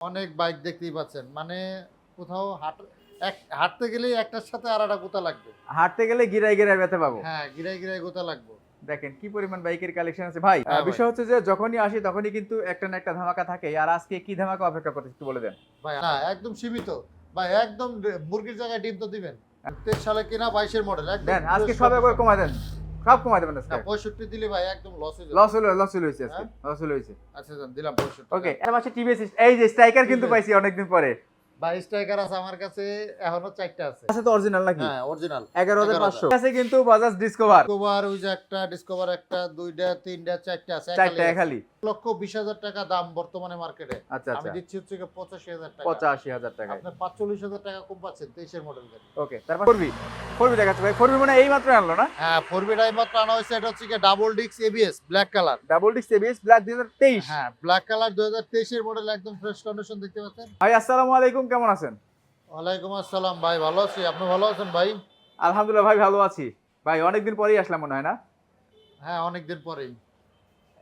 অনেক বাইক দেখতেই পাচ্ছেন। মানে কোথাও হাঁট এক হাঁটতে গেলেই একটার সাথে আর একটা গোতা লাগবে। হাঁটতে গেলে গিরাই গিরাই ব্যথা পাবো। হ্যাঁ গিরাই গিরাই গোতা লাগবে। দেখেন কি পরিমাণ বাইকের কালেকশন আছে। ভাই হ্যাঁ বিষয় হচ্ছে যে যখনই আসি তখনই কিন্তু একটা না একটা ধামাকা থাকে। আর আজকে কি ধামাকা অপেক্ষা করতে একটু বলে দেন। ভাই না একদম সীমিত। ভাই একদম মুরগির জায়গায় ডিম তো দিবেন। তেইশ সালে কিনা বাইশের মডেল দেন আজকে সব একবার দেন। সব কমাই দেবেন আজকে। পঁয়ষট্টি দিলে ভাই একদম লস হয়ে লস হলো লস হলো আজকে হ্যাঁ? লস হলো হয়েছে আচ্ছা দিলাম পঁয়ষট্টি ওকে এর পাশে টিভিএস এই যে স্ট্রাইকার কিন্তু পাইছি অনেকদিন পরে। ভাই স্ট্রাইকার আছে আমার কাছে এখনও চারটা আছে। আছে তো অরিজিনাল নাকি? হ্যাঁ অরিজিনাল এগারো হাজার পাঁচশো। আছে কিন্তু বাজাজ ডিসকভার ডিসকভার ওই যে একটা ডিসকভার একটা দুইটা তিনটা চারটা আছে চারটা খালি লক্ষ বিশ হাজার টাকা দাম বর্তমানে মার্কেটে। আচ্ছা আমি আচ্ছা। দিচ্ছি হচ্ছে পঁচাশি হাজার টাকা। পঁচাশি হাজার টাকা। আপনি পাঁচচল্লিশ হাজার টাকা কম পাচ্ছেন তেইশের মডেল গাড়ি। ওকে তারপর ফোরবি। ফোরবি দেখাচ্ছে ভাই ফোরবি মানে এই মাত্র আনলো না? হ্যাঁ ফোর বি ড্রাইভ মাত্র আনা হয়েছে এটা হচ্ছে গিয়ে ডাবল ডিক্স ABS black colour double disc ABS black দুই হাজার তেইশ। হ্যাঁ ব্ল্যাক কালার দুই হাজার তেইশের মডেল একদম ফ্রেশ কন্ডিশন দেখতে পাচ্ছেন। ভাই আসসালামু আলাইকুম কেমন আছেন? ওয়ালাইকুম আসসালাম ভাই ভালো আছি। আপনি ভালো আছেন ভাই? আলহামদুলিল্লাহ ভাই ভালো আছি। ভাই অনেকদিন পরেই আসলাম মনে হয় না? হ্যাঁ অনেকদিন পরেই।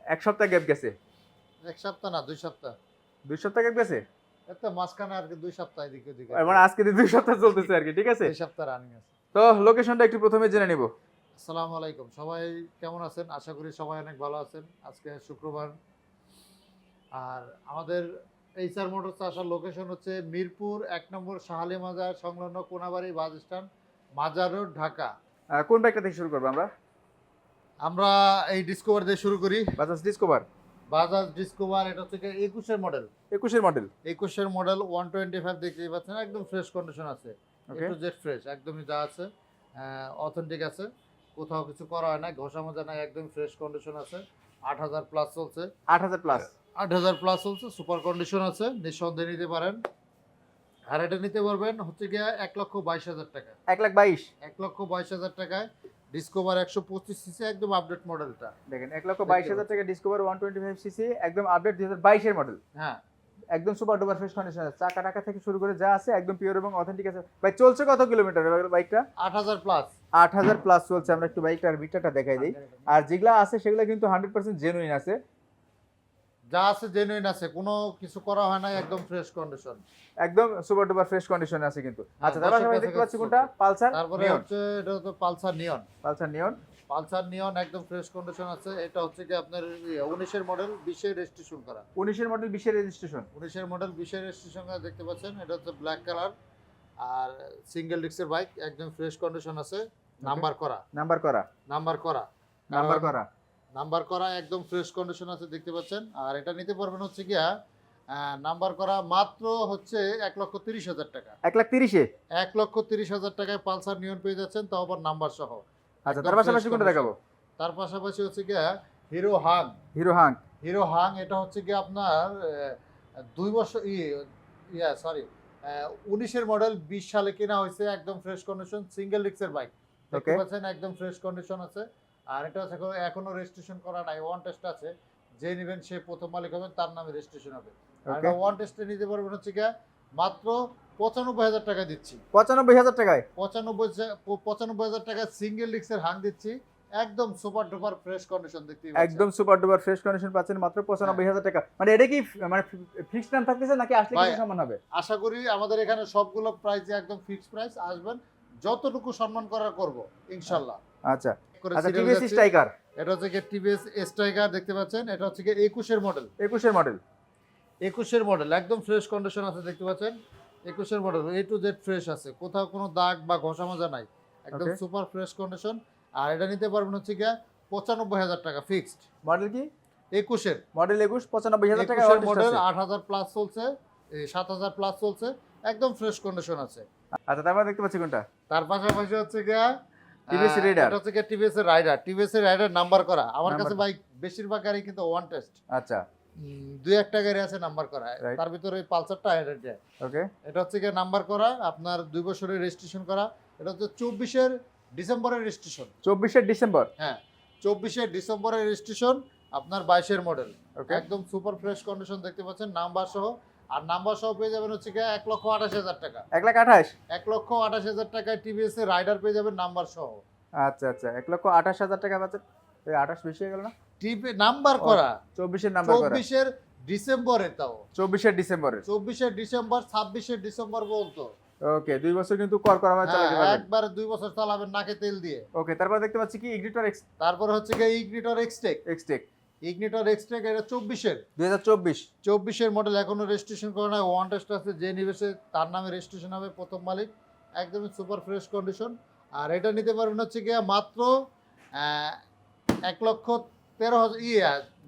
এক সপ্তাহ গ্যাপ গেছে? এক সপ্তাহ না দুই সপ্তাহ। দুই সপ্তাহ গ্যাপ গেছে? এত মাঝখানে আর কি দুই সপ্তাহ এদিকে ওদিকে মানে আজকে দুই সপ্তাহ চলতেছে আর কি ঠিক আছে? দুই সপ্তাহ রানিং আছে। তো লোকেশনটা একটু প্রথমে জেনে নিব। আসসালামু আলাইকুম। সবাই কেমন আছেন? আশা করি সবাই অনেক ভালো আছেন। আজকে শুক্রবার। আর আমাদের এইচআর মোটরস আসার লোকেশন হচ্ছে মিরপুর এক নম্বর শাহালি মাজার সংলগ্ন কোনাবাড়ি বাস স্ট্যান্ড মাজার রোড ঢাকা। কোন বাইকটা থেকে শুরু করব আমরা? আমরা এই ডিসকভার দিয়ে শুরু করি। বাজাজ ডিসকভার বাজাজ ডিসকভার এটা হচ্ছে একুশের মডেল একুশের মডেল একুশের মডেল ওয়ান টোয়েন্টি ফাইভ দেখতেই পাচ্ছেন একদম ফ্রেশ কন্ডিশন আছে। একটু জেট ফ্রেশ একদমই যা আছে অথেন্টিক আছে। কোথাও কিছু করা হয় না ঘষা মজা নাই একদম ফ্রেশ কন্ডিশন আছে। আট হাজার প্লাস চলছে। আট হাজার প্লাস আট হাজার প্লাস চলছে সুপার কন্ডিশন আছে নিঃসন্দেহে নিতে পারেন। আর এটা নিতে পারবেন হচ্ছে গিয়ে এক লক্ষ বাইশ হাজার টাকা। এক লাখ বাইশ। এক লক্ষ বাইশ হাজার টাকায় ডিসকভার একশো পঁচিশ সিসি একদম আপডেট মডেলটা দেখেন এক লক্ষ বাইশ হাজার টাকা Discover one twenty five CC একদম আপডেট দুই হাজার বাইশের মডেল হ্যাঁ। একদম সুপার ডুপার ফ্রেশ কন্ডিশন আছে। চাকা টাকা থেকে শুরু করে যা আছে একদম পিওর এবং অথেন্টিক আছে। ভাই চলছে কত কিলোমিটার বাইকটা আট হাজার প্লাস আট হাজার প্লাস চলছে। আমরা একটু বাইকটার মিটারটা দেখাই দিই। আর যেগুলা আছে সেগুলো কিন্তু হান্ড্রেড পার্সেন্ট জেনুইন আছে। যা আছে জেনুইন আছে কোনো কিছু করা হয় না একদম ফ্রেশ কন্ডিশন একদম সুপার ডুপার ফ্রেশ কন্ডিশনে আছে কিন্তু। আচ্ছা তারপর কাছে দেখতে পাচ্ছি কোনটা? পালসার তারপরে হচ্ছে এটা হচ্ছে Pulsar Neon. Pulsar Neon. Pulsar Neon একদম ফ্রেশ কন্ডিশন আছে। এটা হচ্ছে কি আপনার উনিশের মডেল বিশের রেজিস্ট্রেশন করা। উনিশের মডেল বিশের রেজিস্ট্রেশন উনিশের মডেল বিশের রেজিস্ট্রেশন করা দেখতে পাচ্ছেন এটা হচ্ছে ব্ল্যাক কালার আর সিঙ্গেল ডিস্কের বাইক একদম ফ্রেশ কন্ডিশন আছে। নাম্বার করা। নাম্বার করা। নাম্বার করা। নাম্বার করা। নাম্বার করা একদম ফ্রেশ কন্ডিশন আছে দেখতে পাচ্ছেন। আর এটা নিতে পারবেন হচ্ছে গিয়া নাম্বার করা মাত্র হচ্ছে এক লক্ষ তিরিশ হাজার টাকা। এক লাখ তিরিশে? এক লক্ষ তিরিশ হাজার টাকায় পালসার নিয়ন পেয়ে যাচ্ছেন তাও আবার নাম্বার সহ। আচ্ছা তার পাশাপাশি কোনটা দেখাবো? তার পাশাপাশি হচ্ছে গিয়া hero Hang. Hero Hang. Hero Hang এটা হচ্ছে কি আপনার দুই বছর ইয়া সরি উনিশের মডেল বিশ সালে কেনা হয়েছে একদম ফ্রেশ কন্ডিশন সিঙ্গেল ডিক্সের বাইক দেখতে পাচ্ছেন একদম ফ্রেশ কন্ডিশন আছে। আর এটা হচ্ছে এখনো- রেজিস্ট্রেশন করা নাই ওয়ান টেস্ট আছে। যে নেবেন সে প্রথম মালিক হবেন তার নামে রেজিস্ট্রেশন হবে। আর ওয়ান টেস্টে নিতে পারবেন হচ্ছে কি মাত্র পঁচানব্বই হাজার টাকা দিচ্ছি। পঁচানব্বই হাজার টাকায়? পঁচানব্বই পঁচানব্বই হাজার টাকা সিঙ্গেল ডিক্সের হাং দিচ্ছি। একদম সুপার ডুপার ফ্রেশ কন্ডিশন দেখতে একদম সুপার ডুপার ফ্রেশ কন্ডিশন পাচ্ছেন মাত্র পঁচানব্বই হাজার টাকা। মানে এটা কি মানে ফিক্সড দাম থাকতেছে নাকি আসলে কিছু সমান হবে? আশা করি আমাদের এখানে সবগুলো প্রাইস একদম ফিক্সড প্রাইস আসবেন যতটুকু সম্মান করার করব ইনশাল্লাহ। আচ্ছা। করে আচ্ছা টিভিএস স্ট্রাইকার এটা হচ্ছে কি টিভিএস স্ট্রাইকার দেখতে পাচ্ছেন? এটা হচ্ছে কি একুশের মডেল একুশের মডেল একুশের মডেল একদম ফ্রেশ কন্ডিশন আছে দেখতে পাচ্ছেন? একুশের model A to Z fresh আছে। কোথাও কোনো দাগ বা ঘষা মাজা নাই। একদম সুপার ফ্রেশ কন্ডিশন আর এটা নিতে পারবেন হচ্ছে পঁচানব্বই হাজার টাকা ফিক্সড মডেল কি? একুশের। মডেল একুশ পঁচানব্বই হাজার টাকা মডেল আট হাজার প্লাস চলছে সাত হাজার প্লাস চলছে একদম ফ্রেশ কন্ডিশন আছে। আচ্ছা তারপর দেখতে পাচ্ছি কোনটা? তার পাশাপাশি হচ্ছে গিয়া Raider। এটা হচ্ছে TVS Raider TVS Raider number করা। আমার কাছে ভাই বেশিরভাগ গাড়ি কিন্তু ওয়ান টেস্ট আচ্ছা। দুই একটা গাড়ি আছে নাম্বার করা। তার ভিতরে পালসারটা ওকে এটা হচ্ছে গিয়ে নাম্বার করা আপনার দুই বছরের রেজিস্ট্রেশন করা। এটা হচ্ছে চব্বিশের ডিসেম্বরের রেজিস্ট্রেশন চব্বিশের ডিসেম্বর? হ্যাঁ চব্বিশের ডিসেম্বরের রেজিস্ট্রেশন আপনার বাইশের মডেল একদম সুপার ফ্রেশ কন্ডিশন দেখতে পাচ্ছেন নাম্বার সহ আর নাম্বার সহ পেয়ে যাবেন হচ্ছে গিয়ে এক লক্ষ আঠাশ হাজার টাকা। এক লাখ আঠাশ? এক লক্ষ আঠাশ হাজার টাকায় টিভিএস এর রাইডার পেয়ে যাবেন নাম্বার সহ। আচ্ছা আচ্ছা। এক লক্ষ আঠাশ হাজার টাকা পাচ্ছেন এই আঠাশ বেশি হয়ে গেল না? টিভি নাম্বার করা। চব্বিশের নাম্বার করা। চব্বিশের ডিসেম্বরে তাও। চব্বিশের ডিসেম্বরের। চব্বিশে ডিসেম্বর ছাব্বিশে ডিসেম্বর বলতো ওকে দুই বছর কিন্তু কর করা হয় চালাতে হ্যাঁ, পারবেন একবারে দুই বছর চালাবেন নাকে তেল দিয়ে। ওকে তারপর দেখতে পাচ্ছি কি? ইগনিটর তারপরে হচ্ছে গিয়ে ইগনিটর এক্সটেক এক্সটেক ইগনিটর এক্সটেক এটা চব্বিশের। দুই হাজার চব্বিশ। চব্বিশের মডেল এখনও রেজিস্ট্রেশন করে না ওয়ান টেস্ট আছে যে নিবেশে তার নামে রেজিস্ট্রেশন হবে প্রথম মালিক। একদমই সুপার ফ্রেশ কন্ডিশন আর এটা নিতে পারবেন হচ্ছে গিয়ে মাত্র এক লক্ষ তেরো হাজার ইয়ে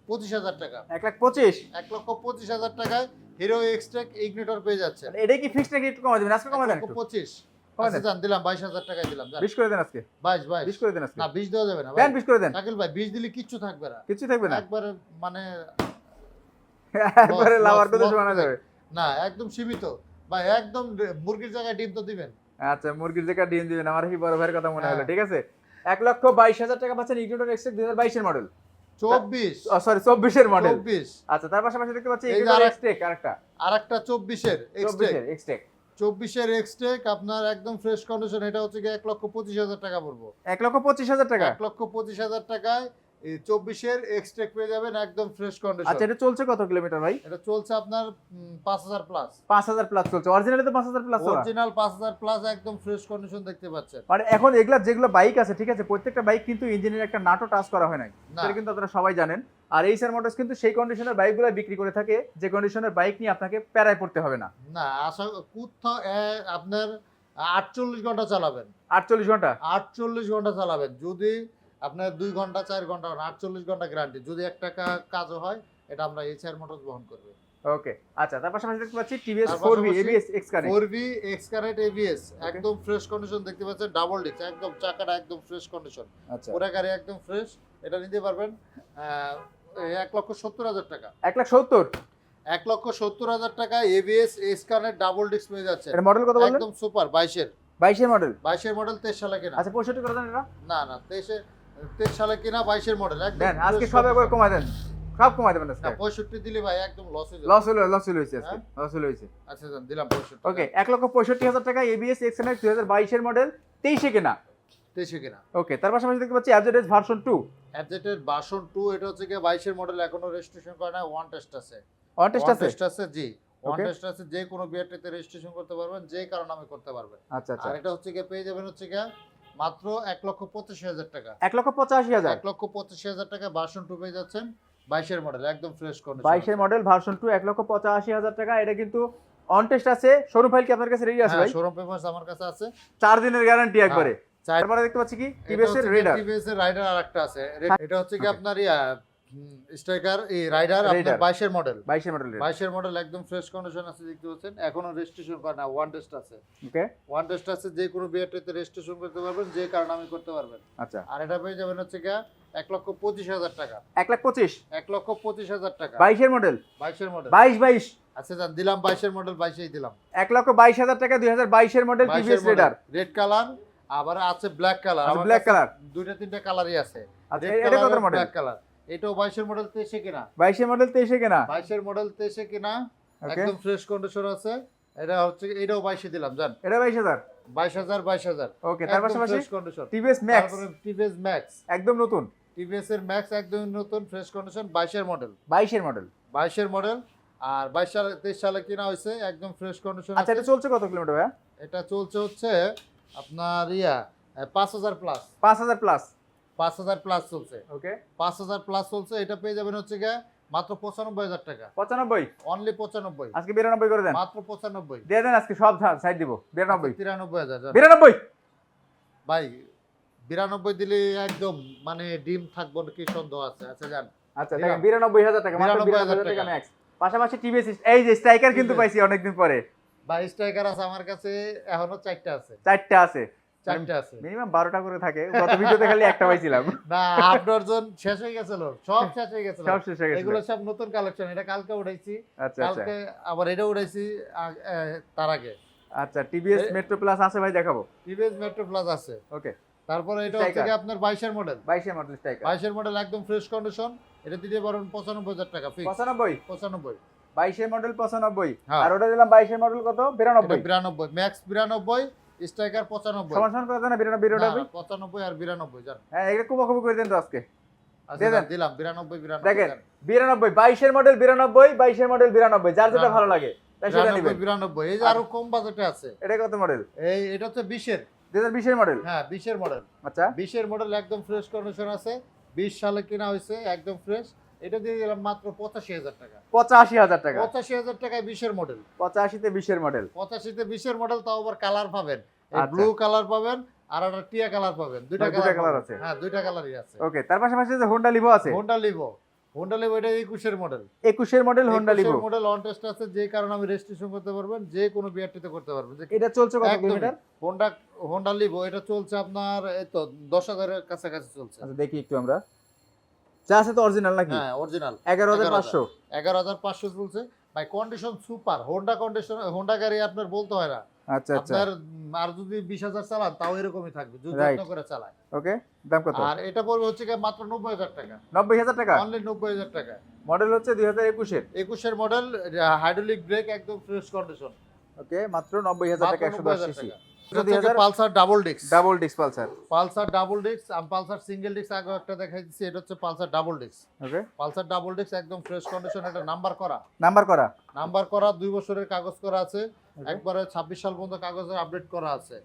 পঁচিশ হাজার টাকা। এক লাখ পঁচিশ? এক লক্ষ পঁচিশ হাজার টাকায় হিরো এক্সট্রেক ইগনিটর পেয়ে যাচ্ছে এটা কি ফিক্সড একটু কমা দেবেন? আজকে কমা দেন পঁচিশ। আচ্ছা দেন। যান দিলাম বাইশ হাজার টাকায় দিলাম বিশ করে দেন আজকে। বাইশ বাইশ। বিশ করে দেন আজকে। না বিশ দেওয়া যাবে না দেন বিশ করে দেন। শাকিল ভাই বিশ দিলে কিচ্ছু থাকবে না। কিছু থাকবে না? একবারে মানে একবারে লাভার কথা শোনা যাবে। না একদম সীমিত। ভাই একদম মুরগির জায়গায় ডিম তো দিবেন। আচ্ছা মুরগির জায়গা ডিম দিবেন আমার কি বড় ভাইয়ের কথা মনে হলো হ্যাঁ। ঠিক আছে? এক লক্ষ বাইশ হাজার টাকা পাচ্ছেন ইগনিটর এক্সটেক দুই হাজার বাইশের মডেল চব্বিশ। সরি চব্বিশের মডেল চব্বিশ। আচ্ছা তার পাশাপাশি দেখতে পাচ্ছি আরেকটা। চব্বিশের এক্সটেক চব্বিশের এক্সটেক আপনার একদম ফ্রেশ কন্ডিশন এটা হচ্ছে এক লক্ষ পঁচিশ হাজার টাকা পড়ব এক লক্ষ পঁচিশ হাজার টাকা? এক লক্ষ পঁচিশ হাজার টাকায় চব্বিশের এক্সটেক পেয়ে যাবেন একদম ফ্রেশ কন্ডিশন আচ্ছা এটা চলছে কত কিলোমিটার ভাই? এটা চলছে আপনার পাঁচ হাজার প্লাস পাঁচ হাজার প্লাস চলছে। অরিজিনালি তো পাঁচ হাজার প্লাস অরিজিনাল পাঁচ হাজার প্লাস একদম ফ্রেশ কন্ডিশন দেখতে পাচ্ছেন। মানে এখন এগুলা যেগুলো বাইক আছে ঠিক আছে প্রত্যেকটা বাইক কিন্তু ইঞ্জিনের একটা নাটও টাচ করা হয় নাই। সেটা কিন্তু আপনারা সবাই জানেন। আর এই স্যার মোটরস কিন্তু সেই কন্ডিশনের বাইকগুলো বিক্রি করে থাকে যে কন্ডিশনের বাইক নিয়ে আপনাকে প্যারায় পড়তে হবে না। না আশা কোথাও আপনার আটচল্লিশ ঘণ্টা চালাবেন। আটচল্লিশ ঘণ্টা? আটচল্লিশ ঘণ্টা চালাবেন। যদি আপনার দুই ঘণ্টা চার ঘণ্টা আটচল্লিশ ঘণ্টা গ্যারান্টি যদি এক টাকা কাজও হয় এটা আমরা এইচআর মোটরস বহন করবে। ওকে আচ্ছা তার পাশাপাশি দেখতে পাচ্ছি টিভিএস তার ফোর ভি পাশাপাশি ABS X connect four X current ABS একদম ফ্রেশ কন্ডিশন দেখতে পাচ্ছেন ডাবল ডিস্ক একদম চাকাটা একদম ফ্রেশ কন্ডিশন আচ্ছা। পুরা গাড়ি একদম ফ্রেশ এটা নিতে পারবেন এক লক্ষ সত্তর হাজার টাকা। এক লাখ সত্তর? এক লক্ষ সত্তর হাজার টাকা এবিএস এক্স ডাবল ডিস্ক পেয়ে যাচ্ছে। এটা মডেল কত বললেন? একদম সুপার বাইশের। বাইশের মডেল বাইশের মডেল তেইশ সালে কেনা। আচ্ছা পঁয়ষট্টি না না তেইশে তেইশ সালে কিনা বাইশের মডেল দেন আজকে সব একবার। কমাই দেন সব কমাই দেবেন আজকে। পঁয়ষট্টি দিলে ভাই একদম লস হয়ে লস হলো লস হলো হয়েছে আজকে হ্যাঁ? লস হলো হয়েছে। আচ্ছা দিলাম পঁয়ষট্টি ওকে এক লক্ষ পঁয়ষট্টি হাজার টাকা এবিএস দুই হাজার বাইশের মডেল তেইশে কেনা? তেইশে কিনা। ওকে তার পাশাপাশি দেখতে পাচ্ছি ভার্সন টু অ্যাবজেটের বাসন টু এটা হচ্ছে গিয়ে বাইশের মডেল এখনও রেজিস্ট্রেশন করে না ওয়ান টেস্ট আছে। অন টেস্ট আছে? টেস্ট আছে জি। ওয়ান টেস্ট আছে যে কোনো বিআরটিতে রেজিস্ট্রেশন করতে পারবেন যে কারও আমি করতে পারবেন। আচ্ছা আচ্ছা। আর এটা হচ্ছে গিয়ে পেয়ে যাবেন হচ্ছে গিয়ে মাত্র এক লক্ষ পঁচাশি হাজার টাকা। এক লক্ষ পঁচাশি হাজার? এক লক্ষ পঁচাশি হাজার টাকা বাসন টু পেয়ে যাচ্ছেন বাইশের মডেল একদম ফ্রেশ কন্ডিশন বাইশের মডেল ভার্সন টু এক লক্ষ পঁচাশি হাজার টাকা। এটা কিন্তু অন টেস্ট আছে। শোরুম ফাইল কি আপনার কাছে রেডি আছে ভাই? শোরুম পেপারস আমার কাছে আছে। চার দিনের গ্যারান্টি একবারে। তারপরে দেখতে পাচ্ছি কি? টিভিএস এর রাইডার টিভিএস এর রাইডার আরেকটা আছে। এটা হচ্ছে কি আপনার স্ট্রাইকার এই রাইডার আপনার Raider। বাইশের মডেল বাইশের মডেল বাইশের মডেল একদম ফ্রেশ কন্ডিশন আছে দেখতে পাচ্ছেন। এখনও রেজিস্ট্রেশন করে না ওয়ান টেস্ট আছে। ওকে ওয়ান টেস্ট আছে যে কোনো বিআরটিতে রেজিস্ট্রেশন করতে পারবেন যে কারণে আমি করতে পারবেন। আচ্ছা। আর এটা পেয়ে যাবেন হচ্ছে গিয়া এক লক্ষ পঁচিশ হাজার টাকা। এক লাখ পঁচিশ? এক লক্ষ পঁচিশ হাজার টাকা। বাইশের মডেল বাইশের মডেল বাইশ বাইশ। আচ্ছা যান দিলাম বাইশের মডেল বাইশেই দিলাম। এক লক্ষ বাইশ হাজার টাকা দুই হাজার বাইশের model TVS Raider red colour আবার আছে ব্ল্যাক কালার ব্ল্যাক কালার দুইটা তিনটা কালারই আছে। আচ্ছা এটা কত মডেল ব্ল্যাক কালার এটাও বাইশের মডেল তেইশে কিনা? বাইশের মডেল তেইশে কেনা? বাইশের মডেল তেইশে কিনা? একদম ফ্রেশ কন্ডিশন আছে। এটা হচ্ছে এটাও বাইশে দিলাম জান। এটা বাইশ হাজার? বাইশ হাজার বাইশ হাজার। ওকে তার পাশাপাশি fresh condition TVS Max TVS Max একদম নতুন। টিভিএস এর ম্যাক্স একদম নতুন ফ্রেশ কন্ডিশন বাইশের মডেল বাইশের মডেল বাইশের মডেল আর বাইশ সালে তেইশ সালে কিনা হয়েছে একদম ফ্রেশ কন্ডিশন আচ্ছা এটা চলছে কত কিলোমিটার ভাইয়া? এটা চলছে হচ্ছে আপনার ইয়া পাঁচ হাজার প্লাস পাঁচ হাজার প্লাস পাঁচ হাজার প্লাস চলছে। ওকে পাঁচ হাজার প্লাস চলছে এটা পেয়ে যাবেন হচ্ছে গিয়ে মাত্র পঁচানব্বই হাজার টাকা। পঁচানব্বই? অনলি পঁচানব্বই। আজকে বিরানব্বই করে দেন? মাত্র পঁচানব্বই। দিয়ে দেন আজকে সব সাইড দিব। বিরানব্বই। তিরানব্বই হাজার বিরানব্বই? ভাই বিরানব্বই দিলে একদম মানে ডিম থাকব কি সন্দেহ আছে আচ্ছা যান আচ্ছা বিরানব্বই হাজার টাকা বিরানব্বই হাজার টাকা। ম্যাক্স পাশাপাশি টিভিএস এই যে স্ট্রাইকার কিন্তু পাইছি অনেকদিন পরে। ভাই স্ট্রাইকার আছে আমার কাছে এখনও চারটা আছে। চারটা আছে। চারটা আছে। মিনিমাম বারোটা করে থাকে। গত ভিডিওতে খালি একটা পাইছিলাম। না হাফ ডজন শেষ হয়ে গেছিল। সব শেষ হয়ে গেছিল। সব শেষ হয়ে গেছে এগুলো সব নতুন কালেকশন। এটা কালকে উঠাইছি। আচ্ছা আচ্ছা। কালকে আবার এটা উঠাইছি তার আগে। আচ্ছা টিভিএস মেট্রো প্লাস আছে ভাই দেখাবো? টিভিএস মেট্রো প্লাস আছে। ওকে। তারপরে এটা হচ্ছে আপনার বাইশের মডেল বাইশের মডেল স্ট্রাইকার বাইশের মডেল একদম ফ্রেশ কন্ডিশন এটা দিতে পঁচানব্বই হাজার টাকা ফিক্স পঁচানব্বই? পঁচানব্বই। বাইশের মডেল পঁচানব্বই। হ্যাঁ। আর ওটা দিলাম বাইশের মডেল কত? বিরানব্বই। বিরানব্বই। ম্যাক্স বিরানব্বই। স্ট্রাইকার পঁচানব্বই। সমান সমান করে দেন না বিরানব্বই? না, বিরানব্বই পঁচানব্বই আর বিরানব্বই জান। হ্যাঁ এটা কুবা কুবি করে দেন তো আজকে। আচ্ছা। দিলাম বিরানব্বই বিরানব্বই দেখেন দেন। বিরানব্বই বাইশের মডেল বিরানব্বই বাইশের মডেল বিরানব্বই যার যেটা ভালো লাগে তাই সেটা বিরানব্বই নেবেন। বিরানব্বই এই যে আরও কম বাজেটে আছে। এটা কত মডেল এই এটা হচ্ছে বিশের। দুই হাজার বিশের মডেল হ্যাঁ বিশের মডেল আচ্ছা। বিশের মডেল একদম ফ্রেশ কন্ডিশন আছে বিশ সালে কিনা হয়েছে একদম ফ্রেশ এটা দিয়ে দিলাম মাত্র পঁচাশি হাজার টাকা। পঁচাশি হাজার টাকা। পঁচাশি হাজার টাকায় বিশের মডেল পঁচাশিতে বিশের মডেল পঁচাশিতে বিশের মডেল তাও আবার কালার পাবেন। আচ্ছা। ব্লু কালার পাবেন আর একটা টিয়া কালার পাবেন। দুইটা কালার আছে। হ্যাঁ দুইটা কালারই আছে। ওকে তার পাশাপাশি যে হোন্ডা লিভো আছে। হোন্ডা লিভো হোন্ডা লিভো এটা একুশের মডেল একুশের model Honda Livo model on test আছে যে কারণে আমি রেজিস্ট্রেশন করতে পারবেন যে কোনো বিআরটিতে করতে পারবেন। যে এটা চলছে কত কিলোমিটার? হোন্ডা হোন্ডা লিভো এটা চলছে আপনার এই তো দশ হাজারের কাছাকাছি চলছে। আচ্ছা দেখি একটু আমরা। যা আছে তো অরিজিনাল নাকি? হ্যাঁ অরিজিনাল এগারো হাজার পাঁচশো। এগারো হাজার পাঁচশো চলছে। ভাই condition super Honda condition Honda গাড়ি আপনার বলতে হয় না। আচ্ছা আচ্ছা। আপনার আর যদি বিশ হাজার চালান তাও এরকমই থাকবে। যদি যত্ন করে চালায়। ওকে দাম কত? আর এটা পড়বে হচ্ছে গিয়ে মাত্র নব্বই হাজার টাকা। নব্বই হাজার টাকা? অনলি নব্বই হাজার টাকা। মডেল হচ্ছে দুই হাজার একুশের। একুশের মডেল হাইড্রোলিক ব্রেক একদম ফ্রেশ কন্ডিশন ওকে মাত্র নব্বই হাজার টাকা একশো দশ সিসি দুই হাজার Pulsar double disc. Double disc Pulsar. Pulsar double disc আমি পালসার সিঙ্গেল ডিস্ক আগে একটা দেখাই দিচ্ছি এটা হচ্ছে Pulsar double disc. Okay. Pulsar double disc একদম ফ্রেশ কন্ডিশন এটা নাম্বার করা। নাম্বার করা। নাম্বার করা দুই বছরের কাগজ করা আছে একবারে ছাব্বিশ সাল পর্যন্ত কাগজের আপডেট করা আছে।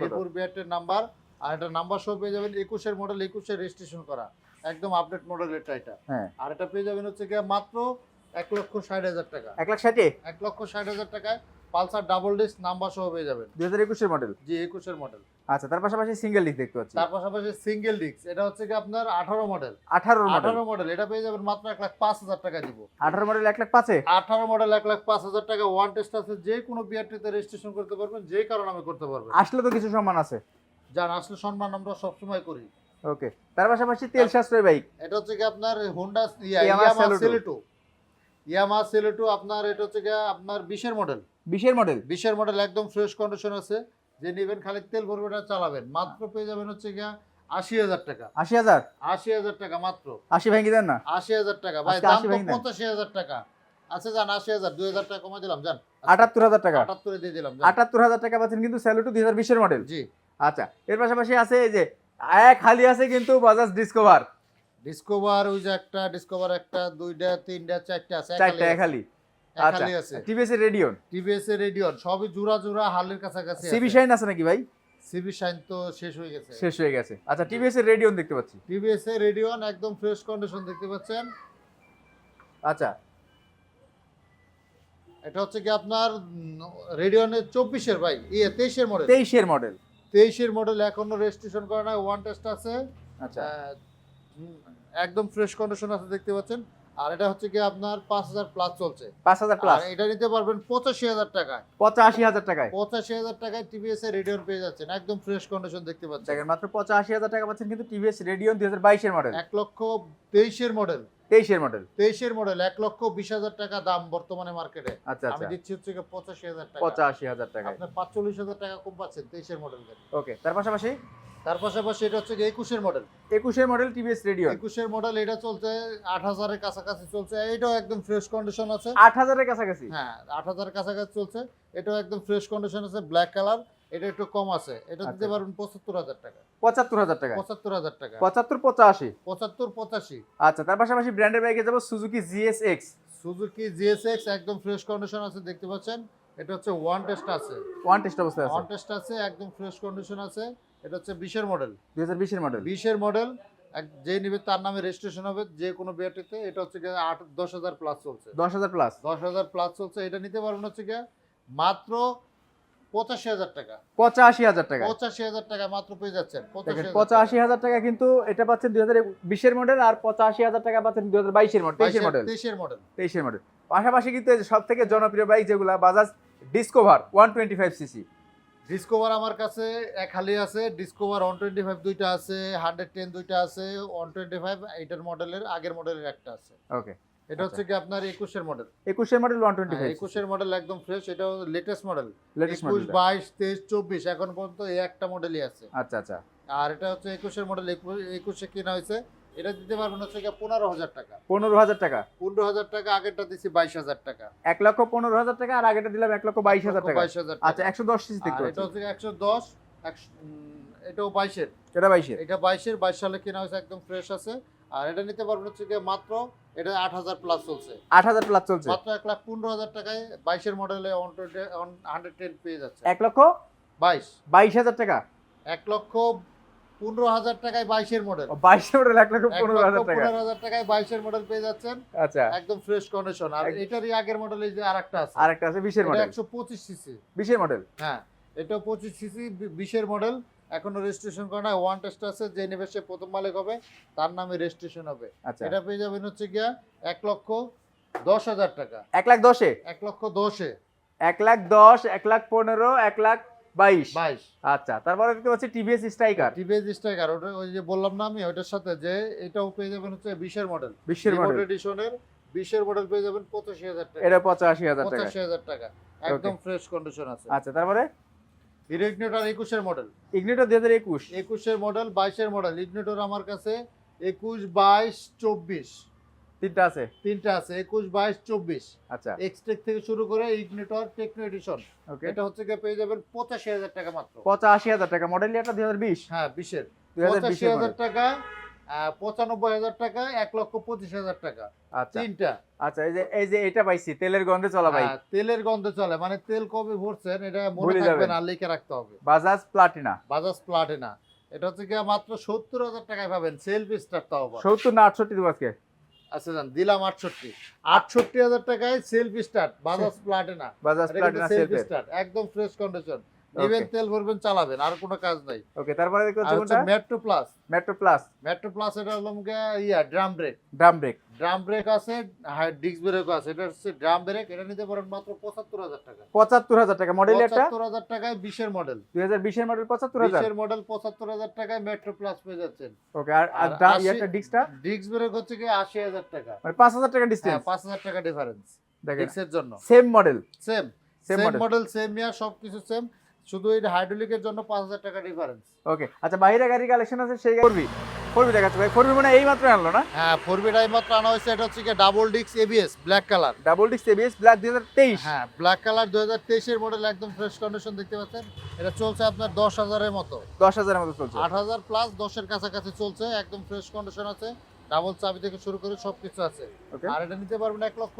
মিরপুর বিআরটির নাম্বার আর এটা নাম্বার সহ পেয়ে যাবেন একুশের মডেল একুশের রেজিস্ট্রেশন করা। একদম আপডেট মডেল এটা এটা। হ্যাঁ। আর এটা পেয়ে যাবেন হচ্ছে গিয়ে মাত্র এক লক্ষ ষাট হাজার টাকা। এক লাখ ষাটে? এক লক্ষ ষাট হাজার টাকায় পালসার ডাবল ডিস্ক নাম্বার সহ পেয়ে যাবেন। দুই হাজার একুশের মডেল জি একুশের মডেল আচ্ছা তার পাশাপাশি সিঙ্গেল ডিস্ক দেখতে পাচ্ছি। তার পাশাপাশি সিঙ্গেল ডিস্ক এটা হচ্ছে কি আপনার আঠারো মডেল আঠারোর মডেল আঠারো মডেল এটা পেয়ে যাবেন মাত্র এক লাখ পাঁচ হাজার টাকা দিব। আঠারো মডেল এক লাখ পাঁচে? আঠারো মডেল এক লাখ পাঁচ হাজার টাকা। ওয়ান টেস্ট আছে যে কোনো বিআরটিতে রেজিস্ট্রেশন করতে পারবেন যে কারণে আমি করতে পারবেন আসলে তো কিছু সম্মান আছে। যার আসলে সম্মান আমরা সবসময় করি। ওকে তার পাশাপাশি তেল সাশ্রয় বাইক এটা হচ্ছে কি আপনার Honda Yamaha Yamaha Celeto। Saluto Yamaha Saluto আপনার এটা হচ্ছে কি আপনার বিশের মডেল বিশের মডেল বিশের মডেল একদম ফ্রেশ কন্ডিশন আছে। যে নেবেন খালি তেল ভরবে আর চালাবেন। মাত্র পেয়ে যাবেন হচ্ছে গিয়া আশি হাজার টাকা। আশি হাজার? আশি হাজার টাকা মাত্র। আশি ভেঙে দেন না? আশি হাজার টাকা। ভাই দাম 80 তো ভেঙে দেন। পঁচাশি হাজার টাকা। আচ্ছা যান আশি হাজার দুই হাজার টাকা কমে দিলাম যান। আটাত্তর হাজার টাকা। আটাত্তরে দিয়ে দিলাম আটাত্তর হাজার টাকা পাচ্ছেন কিন্তু স্যালুটু দুই হাজার বিশের মডেল জি। আচ্ছা এর পাশাপাশি আছে এই যে এক খালি আছে কিন্তু বাজাজ ডিসকভার ডিসকভার ওই যে একটা ডিসকভার একটা দুইটা তিনটা চারটা আছে চারটা খালি আচ্ছা টিভিএস এর রেডিয়ন টিভিএস এর রেডিয়ন সবই জোড়া জোড়া হালের কাছাকাছি সিবি শাইন আছে। নাকি ভাই? সিবি শাইন তো শেষ হয়ে গেছে। শেষ হয়ে গেছে। আচ্ছা টিভিএস এর রেডিয়ন দেখতে পাচ্ছি। টিভিএস এর রেডিয়ন একদম ফ্রেশ কন্ডিশন দেখতে পাচ্ছেন। আচ্ছা। এটা হচ্ছে কি আপনার রেডিয়নের চব্বিশের ভাই। ইয়ে তেইশের মডেল তেইশের মডেল তেইশের মডেল এখনও রেজিস্ট্রেশন করা নাই ওয়ান টেস্ট আছে। আচ্ছা। একদম ফ্রেশ কন্ডিশন আছে দেখতে পাচ্ছেন। আর এটা হচ্ছে কি আপনার পাঁচ হাজার প্লাস চলছে। পাঁচ হাজার প্লাস আর এটা নিতে পারবেন পঁচাশি হাজার টাকায়। পঁচাশি হাজার টাকায়? পঁচাশি হাজার টাকায় টিভিএস এর রেডিয়ন পেয়ে যাচ্ছেন একদম ফ্রেশ কন্ডিশন দেখতে পাচ্ছেন। দেখেন মাত্র পঁচাশি হাজার টাকা পাচ্ছেন কিন্তু টিভিএস রেডিয়ন দুই হাজার বাইশের মডেল এক লক্ষ তেইশের মডেল তেইশের মডেল তেইশের মডেল এক লক্ষ বিশ হাজার টাকা দাম বর্তমানে মার্কেটে আচ্ছা আমি আচ্ছা। দিচ্ছি হচ্ছে গিয়ে পঁচাশি হাজার টাকা। পঁচাশি হাজার টাকায়। আপনি পাঁচচল্লিশ হাজার টাকা কম পাচ্ছেন তেইশের মডেল ওকে তার পাশাপাশি? তার পাশাপাশি এটা হচ্ছে একুশের মডেল একুশের মডেল টিভিএস রেডিয়ন একুশের মডেল এটা চলছে আট হাজারের কাছাকাছি চলছে। এটাও একদম ফ্রেশ কন্ডিশন আছে। আট হাজারের কাছাকাছি? হ্যাঁ আট হাজারের কাছাকাছি চলছে। এটাও একদম ফ্রেশ কন্ডিশন আছে ব্ল্যাক কালার এটা একটু কম আছে। এটা দিতে আচ্ছা। পারবেন পঁচাত্তর হাজার টাকা। পঁচাত্তর হাজার টাকা? পঁচাত্তর হাজার টাকা। পঁচাত্তর পঁচাশি? পঁচাত্তর পঁচাশি। আচ্ছা তার পাশাপাশি ব্র্যান্ডের বাইকে যাব Suzuki GS X Suzuki GSX একদম ফ্রেশ কন্ডিশন আছে দেখতে পাচ্ছেন। এটা হচ্ছে ওয়ান টেস্ট আছে। ওয়ান টেস্ট অবস্থায় আছে। ওয়ান টেস্ট আছে একদম ফ্রেশ কন্ডিশন আছে। এটা হচ্ছে বিশের মডেল দুই হাজার বিশের মডেল বিশের মডেল যে নিবে তার নামে রেজিস্ট্রেশন হবে যে কোনো বিআরটিতে এটা হচ্ছে গিয়ে আট দশ হাজার প্লাস চলছে। দশ হাজার প্লাস দশ হাজার প্লাস চলছে এটা নিতে পারবেন হচ্ছে গিয়ে মাত্র পঁচাশি হাজার টাকা। পঁচাশি হাজার টাকা। পঁচাশি হাজার টাকা মাত্র পেয়ে যাচ্ছেন দেখেন পঁচাশি হাজার টাকা। কিন্তু এটা পাচ্ছেন দুই হাজার বিশের মডেল আর পঁচাশি হাজার টাকা পাচ্ছেন দুই হাজার বাইশের মডেল তেইশের মডেল তেইশের মডেল তেইশের মডেল পাশাপাশি কিন্তু সব থেকে জনপ্রিয় বাইক যেগুলা Bajaj Discover one twenty five CC Discover আমার কাছে এক হালি আছে ডিসকভার ওয়ান টোয়েন্টি ফাইভ দুইটা আছে হান্ড্রেড টেন দুইটা আছে ওয়ান টোয়েন্টি ফাইভ এইটার মডেলের আগের মডেলের একটা আছে। ওকে এটা হচ্ছে কি আপনার একুশের মডেল? একুশের মডেল ওয়ান টোয়েন্টি ফাইভ একুশের মডেল একদম ফ্রেশ এটা লেটেস্ট মডেল লেটেস্ট একুশ মডেল বাইশ তেইশ চব্বিশ এখন পর্যন্ত এই একটা মডেলই আছে। আচ্ছা আচ্ছা। আর এটা হচ্ছে একুশের মডেল একুশে কেনা হয়েছে এটা দিতে পারবেন হচ্ছে পনেরো হাজার টাকা। পনেরো হাজার টাকা? পনেরো হাজার টাকা আগেরটা দিচ্ছি বাইশ হাজার টাকা। এক লক্ষ পনেরো হাজার টাকা আর আগেটা দিলাম এক লক্ষ বাইশ হাজার টাকা। বাইশ হাজার আচ্ছা একশো দশ সিসি দেখতে এটা হচ্ছে একশো দশ এটাও বাইশের। এটা বাইশের? এটা বাইশের বাইশ সালে কেনা হয়েছে একদম ফ্রেশ আছে। আর এটা নিতে পারবেন হচ্ছে গিয়ে মাত্র এটা আট হাজার প্লাস চলছে। আট হাজার প্লাস চলছে? মাত্র এক লাখ পনেরো হাজার টাকায় বাইশের মডেলে অন হান্ড্রেড টেন পেয়ে যাচ্ছে। এক লক্ষ বাইশ। বাইশ হাজার টাকা? এক লক্ষ পনেরো হাজার টাকায় বাইশের মডেল ও, বাইশ মডেল এক লক্ষ পনেরো হাজার টাকা। পনেরো হাজার টাকায় বাইশের মডেল পেয়ে যাচ্ছেন। আচ্ছা। একদম ফ্রেশ কন্ডিশন আর এটারই আগের মডেল এই যে আরেকটা আছে। আর একটা আছে বিশের মডেল একশো পঁচিশ সিসি বিশের মডেল হ্যাঁ এটা পঁচিশ সিসি বিশের মডেল এখনও রেজিস্ট্রেশন করা নাই ওয়ান টেস্ট আছে যে নেবে সে প্রথম মালিক হবে তার নামে রেজিস্ট্রেশন হবে। আচ্ছা। এটা পেয়ে যাবেন হচ্ছে গিয়া এক লক্ষ দশ হাজার টাকা। এক লাখ দশে? এক লক্ষ দশে। এক লাখ দশ এক লাখ পনেরো এক লাখ বাইশ। বাইশ। আচ্ছা তারপরে দেখতে পাচ্ছি টিভিএস স্ট্রাইকার টিভিএস স্ট্রাইকার ওটা ওই যে বললাম না আমি ওইটার সাথে যে এটাও পেয়ে যাবেন হচ্ছে বিশের মডেল বিশের মডেল এডিশনের বিশের মডেল পেয়ে যাবেন পঁচাশি হাজার টাকা। এটা পঁচাশি হাজার টাকা। পঁচাশি হাজার টাকা। একদম ফ্রেশ কন্ডিশন আছে। আচ্ছা তারপরে? ইগনিটর একুশের মডেল ইগনিটো দুই হাজার একুশ। একুশের মডেল বাইশের মডেল ইগনিটর আমার কাছে একুশ বাইশ চব্বিশ। তিনটা আছে? তিনটা আছে একুশ বাইশ চব্বিশ। আচ্ছা। এক্সটেক থেকে শুরু করে ইগনিটর টেকনো এডিশন ওকে এটা হচ্ছে পেয়ে যাবেন পঁচাশি হাজার টাকা মাত্র। পঁচাশি হাজার টাকা। মডেল এটা হ্যাঁ টাকা পঁচানব্বই হাজার টাকা এক লক্ষ পঁচিশ হাজার টাকা। আচ্ছা। তিনটা। আচ্ছা এই যে এই যে এটা পাইছি তেলের গন্ধে চলা বাইক হ্যাঁ, তেলের গন্ধে চলে। মানে তেল কবে ভরছেন এটা মনে থাকবে না লিখে রাখতে হবে। বাজাজ প্লাটিনা বাজাজ প্লাটিনা এটা হচ্ছে গিয়ে মাত্র সত্তর হাজার টাকায় পাবেন সেলফ স্টার্ট তাও সত্তর না আটষট্টি দেবো আজকে? আচ্ছা যান দিলাম আটষট্টি। আটষট্টি হাজার টাকায় self start Bajaj Platina. Bajaj Platina self start একদম ফ্রেশ কন্ডিশন নেবেন তেল ভরবেন চালাবেন আর কোনো কাজ নাই। ওকে তারপরে দেখতে পাচ্ছি কোনটা Metro Plus Metro Plus Metro Plus এটা হলো ইয়া drum brake drum brake drum brake আছে ডিস্ক ব্রেকও আছে। এটা হচ্ছে ড্রাম ব্রেক এটা নিতে পারেন মাত্র পঁচাত্তর হাজার টাকা। পঁচাত্তর হাজার টাকা। মডেল পঁচাত্তর হাজার টাকায় বিশের মডেল দুই হাজার বিশের মডেল পঁচাত্তর হাজার? বিশের মডেল পঁচাত্তর হাজার টাকায় মেট্রো প্লাস পেয়ে যাচ্ছেন। ওকে আর আর একটা ডিস্কটা ডিস্ক ব্রেক হচ্ছে কি আশি হাজার টাকা। মানে পাঁচ হাজার টাকা হ্যাঁ ডিস্টেন্স পাঁচ হাজার টাকা ডিফারেন্স দেখেন। ডিস্কের জন্য। Same model same same model model same year সবকিছু সেম শুধু এই হাইড্রোলিকের জন্য পাঁচ হাজার টাকা ডিফারেন্স ওকে আচ্ছা বাইরে গাড়ি কালেকশন আছে সেই ফোরবি ফোরবি দেখাচ্ছে ভাই। ফোরবি মানে এই মাত্র আনলো না? হ্যাঁ ফোর বি টাইম মাত্র আনা হয়েছে এটা হচ্ছে কি double disc ABS black colour double disc ABS black দুই হাজার তেইশ। হ্যাঁ ব্ল্যাক কালার দুই হাজার তেইশের মডেল একদম ফ্রেশ কন্ডিশন দেখতে পাচ্ছেন। এটা চলছে আপনার দশ হাজারের মতো। দশ হাজারের মতো চলছে। আট হাজার প্লাস দশের কাছাকাছি চলছে একদম ফ্রেশ কন্ডিশন আছে। ডাবল চাবি থেকে শুরু করে সবকিছু আছে। আর এটা নিতে পারবেন এক লক্ষ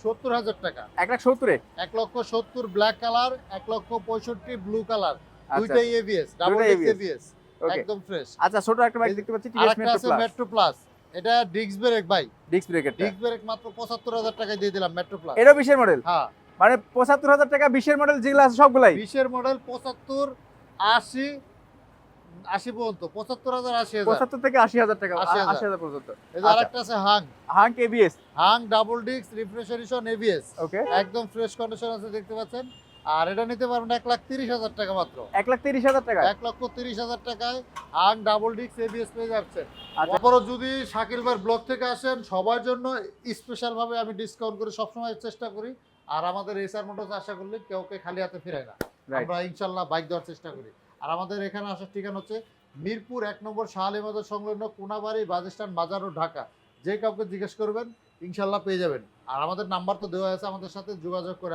সত্তর হাজার টাকা। এক লাখ সত্তরে? এক লক্ষ সত্তর ব্ল্যাক কালার এক লক্ষ পঁয়ষট্টি ব্লু কালার আচ্ছা দুইটাই এবিএস ডাবল এবিএস একদম ফ্রেশ আচ্ছা ছোট একটা বাইক দেখতে পাচ্ছি আর টিভিএস একটা মেট্রো আছে মেট্রো প্লাস এটা ডিস্ক ব্রেক ভাই। ডিস্ক ব্রেকের ডিস্ক ব্রেক মাত্র পঁচাত্তর হাজার টাকায় দিয়ে দিলাম মেট্রো প্লাস এটাও বিশের মডেল হ্যাঁ। মানে পঁচাত্তর হাজার টাকা বিশের মডেল যেগুলো আছে সবগুলাই? বিশের মডেল পঁচাত্তর আশি আশি পর্যন্ত পঁচাত্তর হাজার আশি পঁচাত্তর থেকে আশি হাজার টাকা আশি হাজার। পর্যন্ত। এই যে। আরেকটা আছে Hunk. Hunk ABS Hunk double disc refresh ABS okay. একদম ফ্রেশ কন্ডিশন আছে দেখতে পাচ্ছেন। আর এটা নিতে পারবেন এক লাখ তিরিশ হাজার টাকা মাত্র। এক লাখ তিরিশ হাজার টাকা এক লক্ষ তিরিশ হাজার টাকায় হাং ডাবল ডিস্ক এবিএস পেয়ে যাচ্ছেন। আচ্ছা। যদি শাকিল ভাইয়ের ব্লগ থেকে আসেন সবার জন্য স্পেশাল ভাবে আমি ডিসকাউন্ট করে সবসময় চেষ্টা করি। আর আমাদের এসআর মোটরস আশা করলে কেউকে খালি হাতে ফিরায় না। আমরা ইনশাল্লাহ বাইক দেওয়ার চেষ্টা করি। আর আমাদের এখানে আসার ঠিকানা হচ্ছে মিরপুর এক নম্বর শাহালি মাদার সংলগ্ন কোনাবাড়ি বাজেস্টান বাজার ও ঢাকা। যে কাউকে জিজ্ঞেস করবেন, ইনশাল্লাহ পেয়ে যাবেন। আর আমাদের নাম্বার তো দেওয়া আছে আমাদের সাথে, যোগাযোগ করে